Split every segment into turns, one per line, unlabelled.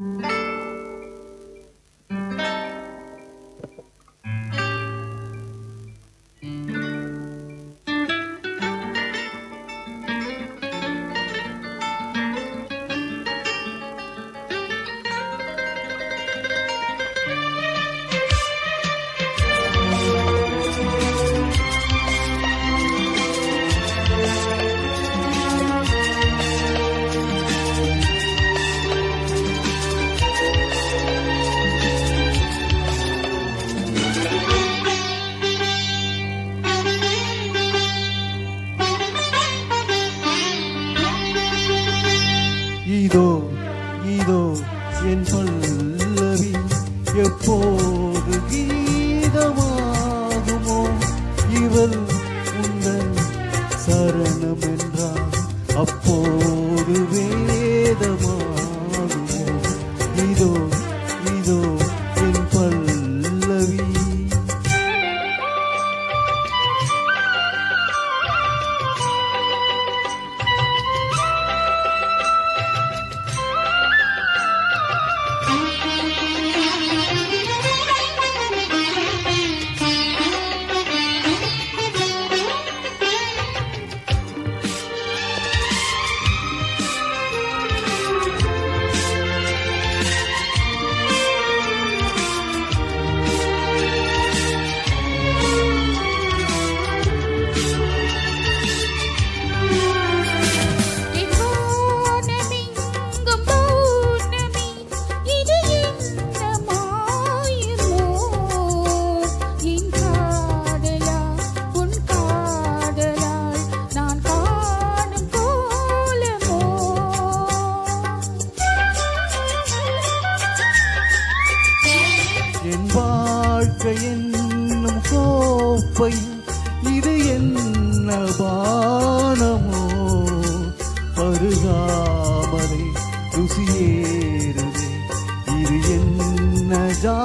Mm-hmm. இதோ இதோ என் பல்லவி எப்போது கீதமாகுமோ இவள் உங்கள் சரணம் என்றால் அப்போ என் வாழ்க்கை என்னும் கோப்பை இது என்ன பானமோ? பருகாமலை ருசியேறுதே இது என்ன ஜா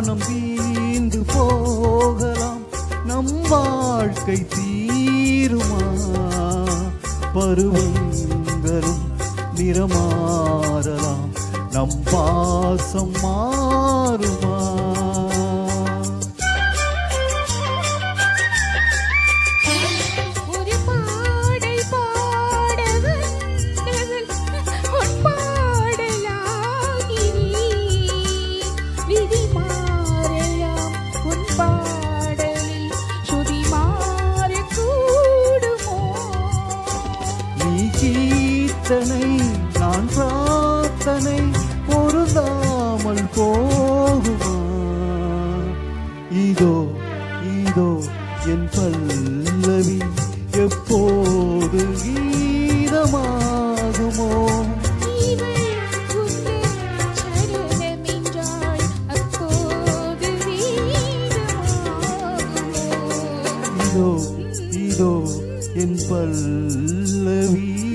வானம் வீந்து போகலாம். நம் வாழ்க்கை தீருமா? பருவங்களும் நிறமாறலாம். நம் பாசம் மாறுமா? பிரார்த்தனை பொருந்தாமல் போகுமா? இதோ இதோ என் பல்லவி எப்போது கீதமாகுமோ? இதோ இதோ என் பல்லவி.